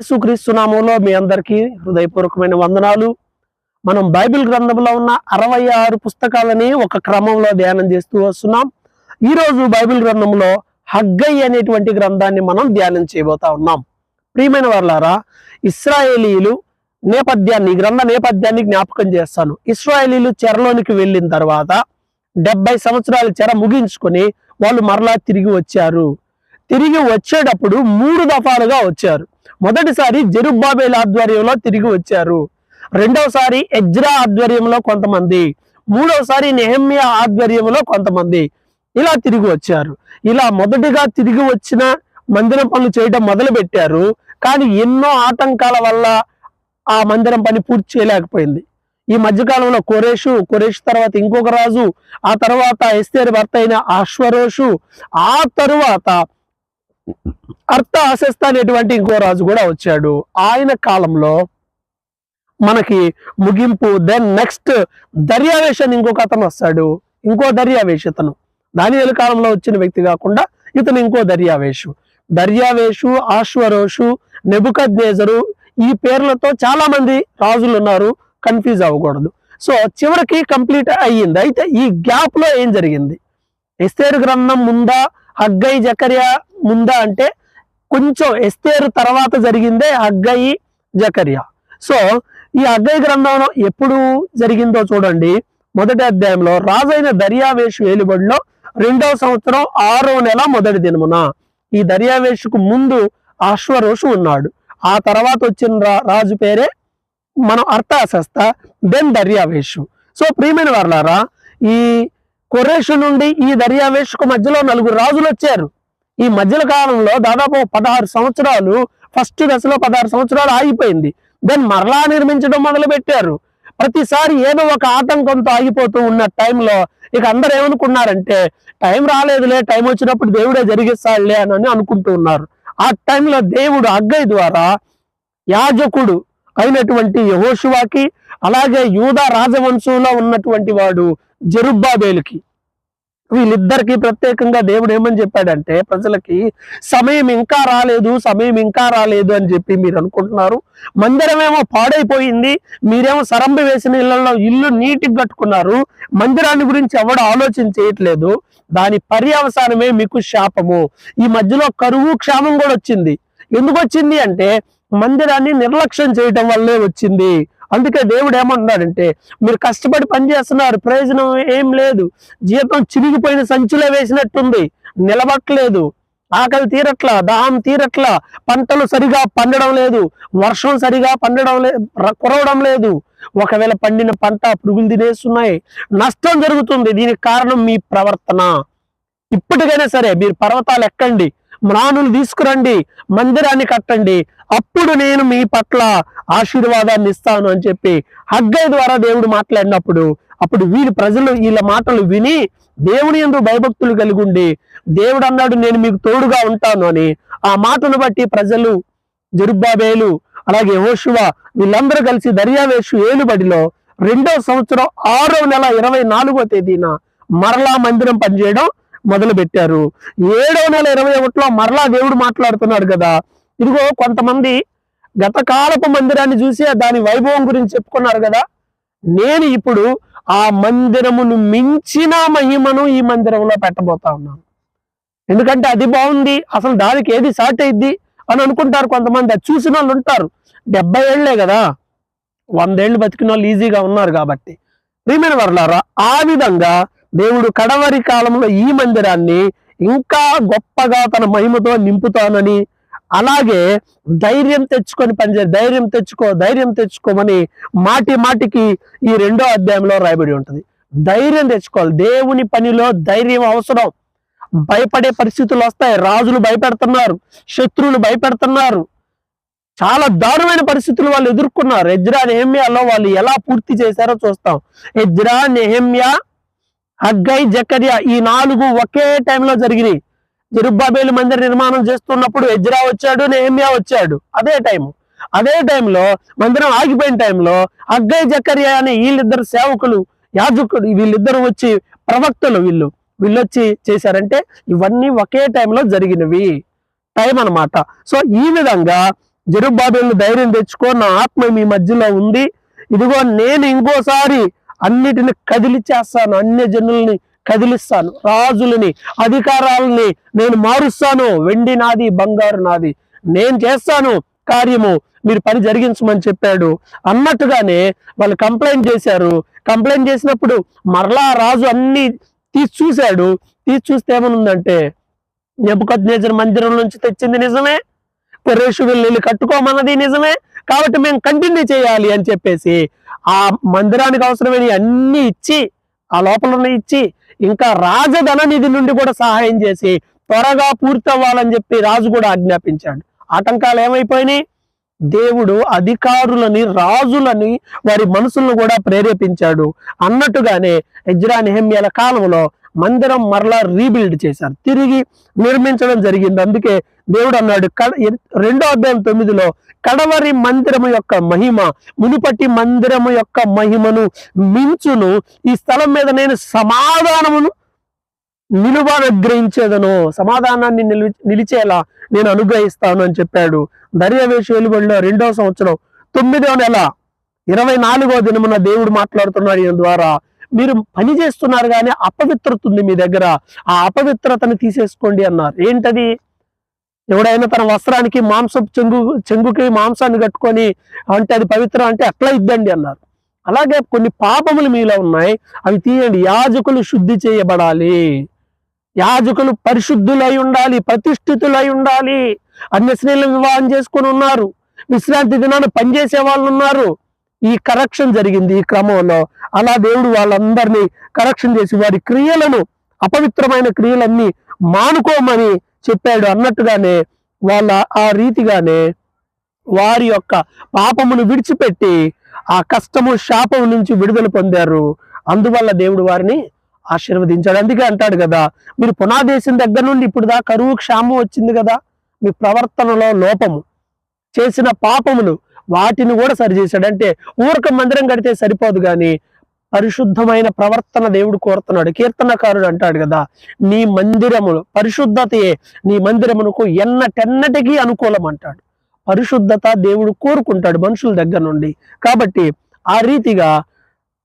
యేసుక్రీస్తునామంలో మీ అందరికీ హృదయపూర్వకమైన వందనాలు. మనం బైబిల్ గ్రంథంలో ఉన్న అరవై ఆరు పుస్తకాలని ఒక క్రమంలో ధ్యానం చేస్తూ వస్తున్నాం. ఈరోజు బైబిల్ గ్రంథంలో హగ్గై అనేటువంటి గ్రంథాన్ని మనం ధ్యానం చేయబోతా ఉన్నాం. ప్రియమైన వాళ్ళారా ఇస్రాయేలీలు నేపథ్యాన్ని గ్రంథ నేపథ్యాన్ని జ్ఞాపకం చేస్తాను. ఇస్రాయేలీలు చెరలోనికి వెళ్ళిన తర్వాత డెబ్బై సంవత్సరాల చెర ముగించుకొని వాళ్ళు మరలా తిరిగి వచ్చారు. తిరిగి వచ్చేటప్పుడు మూడు దఫాలుగా వచ్చారు. మొదటిసారి జెరుబ్బాబేల్ ఆధ్వర్యంలో తిరిగి వచ్చారు. రెండవసారి ఎజ్రా ఆధ్వర్యంలో కొంతమంది. మూడవసారి నెహమ్యా ఆధ్వర్యంలో కొంతమంది. ఇలా తిరిగి వచ్చారు. ఇలా మొదటిగా తిరిగి వచ్చిన మందిరం పనులు చేయడం మొదలు పెట్టారు కానీ ఎన్నో ఆటంకాల వల్ల ఆ మందిరం పని పూర్తి చేయలేకపోయింది. ఈ మధ్యకాలంలో కొరేషు కొరేష్ తర్వాత ఇంకొక రాజు ఆ తర్వాత ఎస్తేరు భర్త అయిన అశ్వరోషు ఆ తరువాత అర్థ ఆశస్త అనేటువంటి ఇంకో రాజు కూడా వచ్చాడు. ఆయన కాలంలో మనకి ముగింపు దెన్ నెక్స్ట్ దర్యావేష్ అని ఇంకొక అతను వస్తాడు. ఇంకో దర్యావేష్ ఇతను దానియేలు కాలంలో వచ్చిన వ్యక్తి కాకుండా ఇతను ఇంకో దర్యావేషు దర్యావేషు ఆశ్వరోషు నెబుకద్నేజరు ఈ పేర్లతో చాలా మంది రాజులు ఉన్నారు. కన్ఫ్యూజ్ అవ్వకూడదు. సో చివరికి కంప్లీట్ అయ్యింది. అయితే ఈ గ్యాప్లో ఏం జరిగింది? ఎస్తేరు గ్రంథం ముందా హగ్గై జకర్యా ముందా అంటే కొంచెం ఎస్తేరు తర్వాత జరిగిందే అగ్గయి జకర్య. సో ఈ అగ్గయి గ్రంథం ఎప్పుడు జరిగిందో చూడండి. మొదటి అధ్యాయంలో రాజైన దర్యావేషు ఏలుబడిలో రెండవ సంవత్సరం ఆరో నెల మొదటి దినమున ఈ దర్యావేషుకు ముందు అశ్వరోషు ఉన్నాడు. ఆ తర్వాత వచ్చిన రా- రాజు పేరే మనం అర్థాశస్త దెన్ దర్యావేషు. సో ప్రియమైన వర్లారా ఈ కొరేషు నుండి ఈ దర్యావేషుకు మధ్యలో నలుగురు రాజులు వచ్చారు. ఈ మధ్యల కాలంలో దాదాపు పదహారు సంవత్సరాలు ఫస్ట్ దశలో పదహారు సంవత్సరాలు ఆగిపోయింది. దెన్ మరలా నిర్మించడం మొదలు పెట్టారు ప్రతిసారి ఏదో ఒక ఆటంకంతో ఆగిపోతూ ఉన్న టైంలో ఇక అందరు ఏమనుకున్నారంటే టైం రాలేదులే టైం వచ్చినప్పుడు దేవుడే జరిగిస్తాడులే అని అనుకుంటూ ఉన్నారు. ఆ టైంలో దేవుడు అగ్గై ద్వారా యాజకుడు అయినటువంటి యహోషువాకి అలాగే యూదా రాజవంశంలో ఉన్నటువంటి వాడు జరుబ్బాబేలుకి వీళ్ళిద్దరికి ప్రత్యేకంగా దేవుడు ఏమని చెప్పాడంటే ప్రజలకి సమయం ఇంకా రాలేదు సమయం ఇంకా రాలేదు అని చెప్పి మీరు అనుకుంటున్నారు. మందిరమేమో పాడైపోయింది మీరేమో సరంబ వేసిన ఇళ్ళలో ఇల్లు నీటికి కట్టుకున్నారు మందిరాన్ని గురించి ఎవడు ఆలోచన చేయట్లేదు దాని పర్యవసానమే మీకు శాపము. ఈ మధ్యలో కరువు క్షామం కూడా వచ్చింది. ఎందుకు వచ్చింది అంటే మందిరాన్ని నిర్లక్ష్యం చేయటం వల్లే వచ్చింది. అందుకే దేవుడు ఏమంటున్నాడంటే మీరు కష్టపడి పని చేస్తున్నారు ప్రయోజనం ఏం లేదు. జీతం చిరిగిపోయిన సంచులే వేసినట్టుంది నిలబట్టలేదు. ఆకలి తీరట్లా దాహం తీరట్లా పంటలు సరిగా పండడం లేదు వర్షం సరిగా పండడం లేదు కురవడం లేదు. ఒకవేళ పండిన పంట పురుగులు తినేస్తున్నాయి నష్టం జరుగుతుంది. దీనికి కారణం మీ ప్రవర్తన. ఇప్పటికైనా సరే మీరు పర్వతాలు ఎక్కండి మ్రాణులు తీసుకురండి మందిరాన్ని కట్టండి అప్పుడు నేను మీ పట్ల ఆశీర్వాదాన్ని ఇస్తాను అని చెప్పి హగ్గై ద్వారా దేవుడు మాట్లాడినప్పుడు అప్పుడు వీరి ప్రజలు వీళ్ళ మాటలు విని దేవుని ఎందు భయభక్తులు కలిగి ఉండి దేవుడు అన్నాడు నేను మీకు తోడుగా ఉంటాను అని ఆ మాటను బట్టి ప్రజలు జరుబ్బాబేలు అలాగే ఓషువ వీళ్ళందరూ కలిసి దర్యావేషు ఏలుబడిలో రెండో సంవత్సరం ఆరో నెల ఇరవై నాలుగో తేదీన మరలా మందిరం పనిచేయడం మొదలు పెట్టారు ఏడో నెల ఇరవై ఒకటిలో మరలా దేవుడు మాట్లాడుతున్నాడు కదా ఇదిగో కొంతమంది గతకాలపు మందిరాన్ని చూసి దాని వైభవం గురించి చెప్పుకున్నారు కదా. నేను ఇప్పుడు ఆ మందిరమును మించిన మహిమను ఈ మందిరంలో పెట్టబోతా ఉన్నాను. ఎందుకంటే అది బాగుంది అసలు దానికి ఏది సాట్ అయింది అని అనుకుంటారు కొంతమంది. అది చూసిన వాళ్ళు ఉంటారు. డెబ్బై ఏళ్ళే కదా. వందేళ్ళు బతికిన వాళ్ళు ఈజీగా ఉన్నారు కాబట్టి. ప్రియమైన వర్లారా ఆ విధంగా దేవుడు కడవరి కాలంలో ఈ మందిరాన్ని ఇంకా గొప్పగా తన మహిమతో నింపుతానని అలాగే ధైర్యం తెచ్చుకొని పనిచే ధైర్యం తెచ్చుకో ధైర్యం తెచ్చుకోమని మాటి మాటికి ఈ రెండో అధ్యాయంలో రాయబడి ఉంటుంది. ధైర్యం తెచ్చుకోవాలి. దేవుని పనిలో ధైర్యం అవసరం. భయపడే పరిస్థితులు వస్తాయి. రాజులు భయపెడుతున్నారు. శత్రువులు భయపెడుతున్నారు. చాలా దారుణమైన పరిస్థితులు వాళ్ళు ఎదుర్కొన్నారు. ఎజ్రా నెహమ్యాలో వాళ్ళు ఎలా పూర్తి చేశారో చూస్తాం. ఎజ్రా నెహమ్యా హగ్గై జకరియా ఈ నాలుగు ఒకే టైంలో జరిగినాయి. జెరుబ్బాబేలు మందిర నిర్మాణం చేస్తున్నప్పుడు ఎజ్రా వచ్చాడు నెహమ్యా వచ్చాడు. అదే టైం అదే టైంలో మందిరం ఆగిపోయిన టైంలో అగ్గయ్య జకరియా అనే వీళ్ళిద్దరు సేవకులు యాజకుడు వీళ్ళిద్దరు వచ్చి ప్రవక్తలు వీళ్ళు. వీళ్ళొచ్చి చేశారంటే ఇవన్నీ ఒకే టైంలో జరిగినవి. టైం అన్నమాట. సో ఈ విధంగా జరుబాబేలు ధైర్యం తెచ్చుకో నా ఆత్మ మీ మధ్యలో ఉంది. ఇదిగో నేను ఇంకోసారి అన్నిటిని కదిలిచేస్తాను అన్య జనుల్ని కదిలిస్తాను. రాజులని అధికారాలని నేను మారుస్తాను. వెండి నాది బంగారు నాది. నేను చేస్తాను కార్యము. మీరు పని జరిగించమని చెప్పాడు. అన్నట్టుగానే వాళ్ళు కంప్లైంట్ చేశారు. కంప్లైంట్ చేసినప్పుడు మరలా రాజు అన్ని తీసి చూశాడు. తీసి చూస్తే ఏమనుందంటే నెబుకద్నేజర్ మందిరం నుంచి తెచ్చింది నిజమే. పెరేషు వెళ్ళి కట్టుకోమన్నది నిజమే. కాబట్టి మేము కంటిన్యూ చేయాలి అని చెప్పేసి ఆ మందిరానికి అవసరమైన అన్ని ఇచ్చి ఆ లోపల ఉన్న ఇచ్చి ఇంకా రాజధన నిధి నుండి కూడా సహాయం చేసి త్వరగా పూర్తవ్వాలని చెప్పి రాజు కూడా ఆజ్ఞాపించాడు. ఆటంకాలు ఏమైపోయినాయి? దేవుడు అధికారులని రాజులని వారి మనసులను కూడా ప్రేరేపించాడు. అన్నట్టుగానే ఎజ్రా నెహమ్యాల కాలంలో మందిరం మరలా రీబిల్డ్ చేశారు. తిరిగి నిర్మించడం జరిగింది. అందుకే దేవుడు అన్నాడు కడ రెండో అధ్యాయం తొమ్మిదిలో కడవరి మందిరము యొక్క మహిమ మునుపటి మందిరము యొక్క మహిమను మించును. ఈ స్థలం మీద నేను సమాధానమును నిలువ అనుగ్రహించేదను సమాధానాన్ని నిలిచేలా నేను అనుగ్రహిస్తాను అని చెప్పాడు. దర్యావేషు వెలుబడిలో రెండో సంవత్సరం తొమ్మిదో నెల ఇరవై నాలుగో దినమున దేవుడు మాట్లాడుతున్నాడు ఈయన ద్వారా. మీరు పని చేస్తున్నారు కానీ అపవిత్రత ఉంది మీ దగ్గర. ఆ అపవిత్రతను తీసేసుకోండి అన్నారు. ఏంటది? ఎవడైనా తన వస్త్రానికి మాంసం చెంగు చెంగుకి మాంసాన్ని కట్టుకొని అంటే అది పవిత్రం అంటే అట్లా ఇద్దండి అన్నారు. అలాగే కొన్ని పాపములు మీలో ఉన్నాయి. అవి తీయండి. యాజకులు శుద్ధి చేయబడాలి. యాజకులు పరిశుద్ధులై ఉండాలి. ప్రతిష్ఠితులై ఉండాలి. అన్య స్త్రీలను వివాహం చేసుకొని ఉన్నారు. విశ్రాంతి దినాన్ని పనిచేసే వాళ్ళు ఉన్నారు. ఈ కరెక్షన్ జరిగింది ఈ క్రమంలో. అలా దేవుడు వాళ్ళందరినీ కరెక్షన్ చేసి వారి క్రియలను అపవిత్రమైన క్రియలన్నీ మానుకోమని చెప్పాడు. అన్నట్టుగానే వాళ్ళ ఆ రీతిగానే వారి యొక్క పాపమును విడిచిపెట్టి ఆ కష్టము శాపము నుంచి విడుదల పొందారు. అందువల్ల దేవుడు వారిని ఆశీర్వదించాడు. అందుకే అంటాడు కదా మీరు పునాదేశం దగ్గర నుండి ఇప్పుడు దా కరువు క్షామం వచ్చింది కదా? మీ ప్రవర్తనలో లోపము. చేసిన పాపములు వాటిని కూడా సరిచేశాడు అంటే ఊరక మందిరం కడితే సరిపోదు కానీ పరిశుద్ధమైన ప్రవర్తన దేవుడు కోరుతున్నాడు. కీర్తనకారుడు అంటాడు కదా నీ మందిరములు పరిశుద్ధతయే నీ మందిరమునకు ఎన్నటెన్నటికీ అనుకూలం అంటాడు. పరిశుద్ధత దేవుడు కోరుకుంటాడు మనుషుల దగ్గర నుండి. కాబట్టి ఆ రీతిగా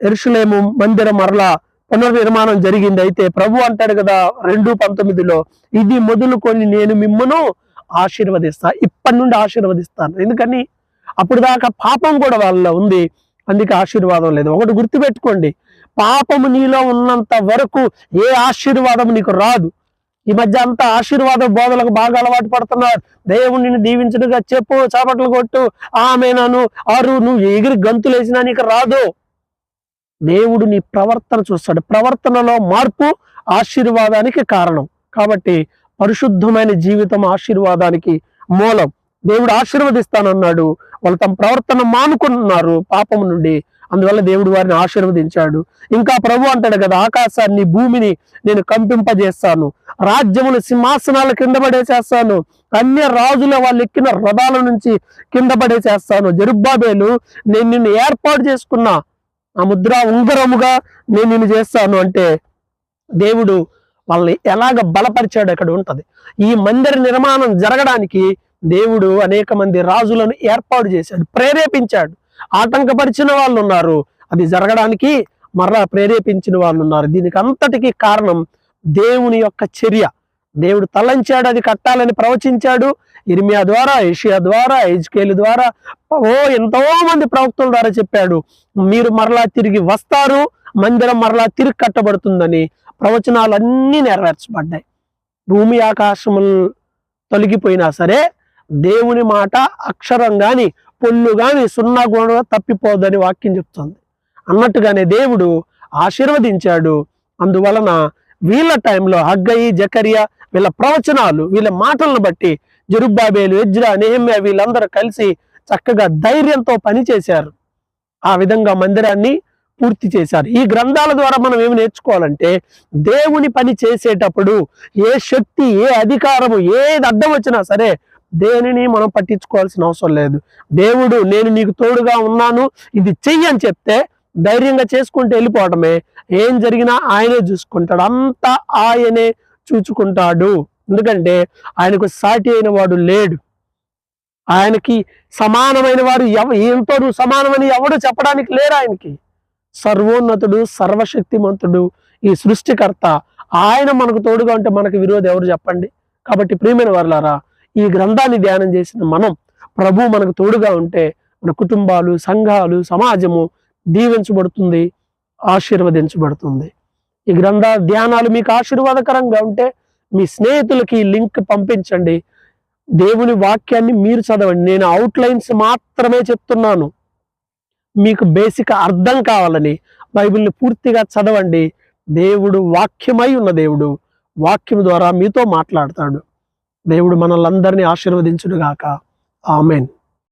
ఎరుషులేము మందిరం మరలా పునర్నిర్మాణం జరిగింది. అయితే ప్రభు అంటాడు కదా రెండు పంతొమ్మిదిలో ఇది మొదలుకొని నేను మిమ్మను ఆశీర్వదిస్తా. ఇప్పటి నుండి ఆశీర్వదిస్తాను. ఎందుకని? అప్పుడు దాకా పాపం కూడా వాళ్ళలో ఉంది. అందుకే ఆశీర్వాదం లేదు. ఒకటి గుర్తుపెట్టుకోండి. పాపము నీలో ఉన్నంత వరకు ఏ ఆశీర్వాదం నీకు రాదు. ఈ మధ్య అంతా ఆశీర్వాద బోధలకు బాగా అలవాటు పడుతున్నారు. దేవుణ్ణిని దీవించడుగా చెప్పు చాపట్లు కొట్టు ఆమె నన్ను ఆరు నువ్వు ఎగిరి గంతులు వేసినా నీకు రాదు. దేవుడు నీ ప్రవర్తన చూస్తాడు. ప్రవర్తనలో మార్పు ఆశీర్వాదానికి కారణం. కాబట్టి పరిశుద్ధమైన జీవితం ఆశీర్వాదానికి మూలం. దేవుడు ఆశీర్వదిస్తానన్నాడు. వాళ్ళు తమ ప్రవర్తన మానుకున్నారు పాపం నుండి. అందువల్ల దేవుడు వారిని ఆశీర్వదించాడు. ఇంకా ప్రభు అంటాడు కదా ఆకాశాన్ని భూమిని నేను కంపింపజేస్తాను. రాజ్యములు సింహాసనాల కింద పడేసేస్తాను. అన్య రాజుల వాళ్ళు ఎక్కిన రథాల నుంచి కింద పడేసేస్తాను. జరుబ్బాబేలు నేను నిన్ను ఏర్పాటు చేసుకున్నా ఆ ముద్ర ఉంగరముగా నేను నిన్ను చేస్తాను అంటే దేవుడు వాళ్ళని ఎలాగ బలపరిచాడు అక్కడ ఉంటది. ఈ మందిర నిర్మాణం జరగడానికి దేవుడు అనేక మంది రాజులను ఏర్పాటు చేశాడు ప్రేరేపించాడు. ఆటంకపరిచిన వాళ్ళు ఉన్నారు. అది జరగడానికి మరలా ప్రేరేపించిన వాళ్ళు ఉన్నారు. దీనికి అంతటికి కారణం దేవుని యొక్క చర్య. దేవుడు తలంచాడు అది కట్టాలని ప్రవచించాడు. ఇర్మియా ద్వారా ఏషియా ద్వారా ఎజ్కేల్ ద్వారా ఓ ఎంతో మంది ప్రవక్తల ద్వారా చెప్పాడు మీరు మరలా తిరిగి వస్తారు మందిరం మరలా తిరిగి కట్టబడుతుందని ప్రవచనాలన్నీ నెరవేర్చబడ్డాయి. భూమి ఆకాశములు తొలగిపోయినా సరే దేవుని మాట అక్షరం కానీ పొల్లు కానీ సున్నా కూడా తప్పిపోదని వాక్యం చెప్తుంది. అన్నట్టుగానే దేవుడు ఆశీర్వదించాడు. అందువలన వీళ్ళ టైంలో హగ్గయి జకరియా వీళ్ళ ప్రవచనాలు వీళ్ళ మాటలను బట్టి జరుబ్బాబేలు ఎజ్రా నెహమ్యా వీళ్ళందరూ కలిసి చక్కగా ధైర్యంతో పనిచేశారు ఆ విధంగా మందిరాన్ని పూర్తి చేశారు. ఈ గ్రంథాల ద్వారా మనం ఏమి నేర్చుకోవాలంటే దేవుని పని చేసేటప్పుడు ఏ శక్తి ఏ అధికారము ఏది అడ్డం వచ్చినా సరే దేనిని మనం పట్టించుకోవాల్సిన అవసరం లేదు. దేవుడు నేను నీకు తోడుగా ఉన్నాను ఇది చెయ్యి అని చెప్తే ధైర్యంగా చేసుకుంటూ వెళ్ళిపోవడమే. ఏం జరిగినా ఆయనే చూసుకుంటాడు. అంతా ఆయనే చూచుకుంటాడు. ఎందుకంటే ఆయనకు సాటి అయిన వాడు లేడు. ఆయనకి సమానమైన వారు ఎవ ఎంతో సమానమని ఎవడు చెప్పడానికి లేరు ఆయనకి. సర్వోన్నతుడు సర్వశక్తిమంతుడు ఈ సృష్టికర్త. ఆయన మనకు తోడుగా ఉంటే మనకు విరోధి ఎవరు చెప్పండి? కాబట్టి ప్రియమైన వారులారా ఈ గ్రంథాన్ని ధ్యానం చేసిన మనం ప్రభు మనకు తోడుగా ఉంటే మన కుటుంబాలు సంఘాలు సమాజము దీవించబడుతుంది ఆశీర్వదించబడుతుంది. ఈ గ్రంథ ధ్యానాలు మీకు ఆశీర్వాదకరంగా ఉంటే మీ స్నేహితులకి లింక్ పంపించండి. దేవుని వాక్యాన్ని మీరు చదవండి. నేను అవుట్లైన్స్ మాత్రమే చెప్తున్నాను. మీకు బేసిక్ అర్థం కావాలని బైబిల్ని పూర్తిగా చదవండి. దేవుడు వాక్యమై ఉన్న దేవుడు వాక్యం ద్వారా మీతో మాట్లాడతాడు. దేవుడు మనల్ని అందరినీ ఆశీర్వదించుడుగాక ఆమెన్.